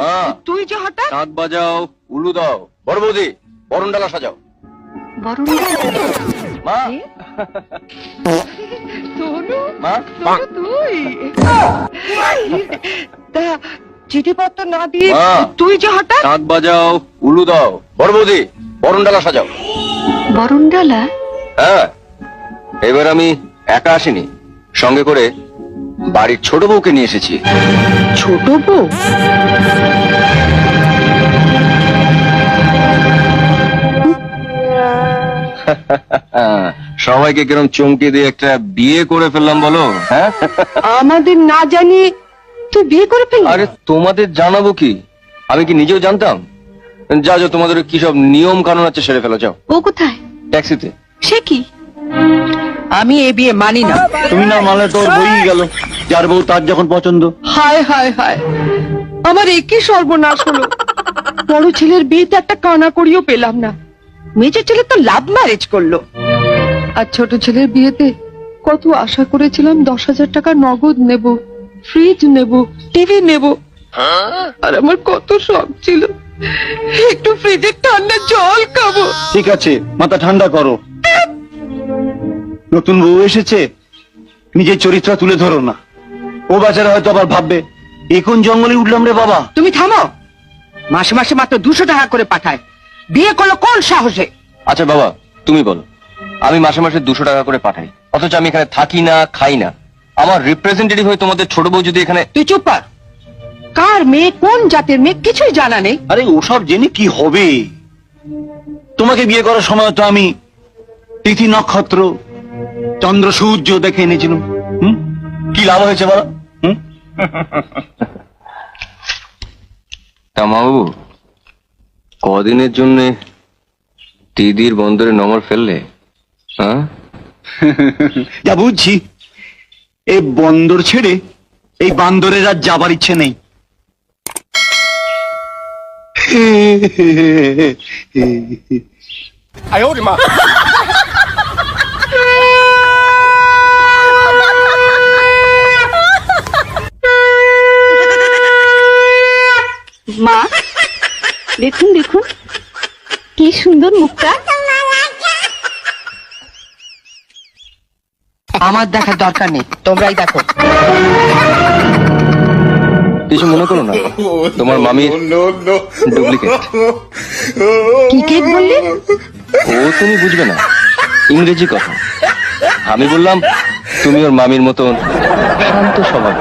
মা। তুই যে হঠাৎ শাঁখ বাজাও উলু দাও। বড় বৌদি বরণ ডালা সাজাও। বরণ মা? সোনু মা? সোনু তুই? তা চিঠিপত্র না দিয়ে মা। তুই যে হঠাৎ শাঁখ বাজাও উলু দাও। বড় বৌদি বরণ ডালা সাজাও। বরণ ডালা হ্যাঁ এবার আমি একা আসিনি। সঙ্গে করে বাড়ির ছোট বউকে নিয়ে এসেছি। ছোট বউ? সবাইকে কিরম চমকে দিয়ে একটা বিয়ে করে ফেললাম বলো হ্যাঁ? আমাদের না জানি তুই বিয়ে করে ফেললি। আরে তোমাদের জানাব কি? আমি কি নিজেও জানতাম? যা যা তোমাদের কি সব নিয়ম কানুন আছে সেরে ফেলো যাও। ও কোথায়? ট্যাক্সিতে। সে কি? আমি এ বিয়ে মানি না। তুমি না মানলে তোর বই গেল যার বউ তার যখন পছন্দ। হায় হায় হায়। আমার একই সর্বনাশ হলো। বড় ছেলের বিয়েতে একটা কানা করিও পেলাম না। মেজর ছেলে তো লাভ ম্যারেজ করল। আর ছোট ছেলের বিয়েতে কত আশা করেছিলাম দশ হাজার টাকা নগদ নেব ফ্রিজ নেব টিভি নেব। আর আমার কত শখ ছিল। একটু ফ্রিজের ঠান্ডা জল খাব। ঠিক আছে মাথা ঠান্ডা করো। নতুন বউ এসেছে নিজের চরিত্র তুলে ধরো না। ও বাচ্চারা হয়তো আবার ভাববে এখন জঙ্গলে উঠলাম রে বাবা? তুমি থামো। মাসে মাসে মাত্র দুশো টাকা করে পাঠায়। বিয়ে করল কোন সাহসে? আচ্ছা বাবা তুমি বলো। আমি মাসে মাসে দুশো টাকা করে পাঠাই অথচ আমি এখানে থাকি না খাই না। আমার রিপ্রেজেন্টেটিভ হয়ে তোমাদের ছোট বউ যদি এখানে তুই চুপ কর। কার মেয়ে কোন জাতের মেয়ে কিছুই জানা নেই। আরে ওসব জেনে কি হবে? তোমাকে বিয়ে করার সময় তো আমি তিথি নক্ষত্র চন্দ্র সূর্য দেখে এনেছিলাম হুম? কি লাভ হয়েছে বলো? হুম? কামাবু কদিনের জন্য দিদির বন্দরে নমর ফেললে? হ্যাঁ? যা বুঝছি। এই বন্দর ছেড়ে এই বান্দরের আর যাবার ইচ্ছে নেই। মা দেখুন দেখুন। কি সুন্দর মুখটা। আমার দেখার দরকার নেই তোমরাই দেখো। কিছু মনে করো না তোমার মামির ডুপ্লিকেট। কি কেক বললি? ও তুমি বুঝবে না ইংরেজি কথা। আমি বললাম তুমি ওর মামির মতন শান্ত স্বভাব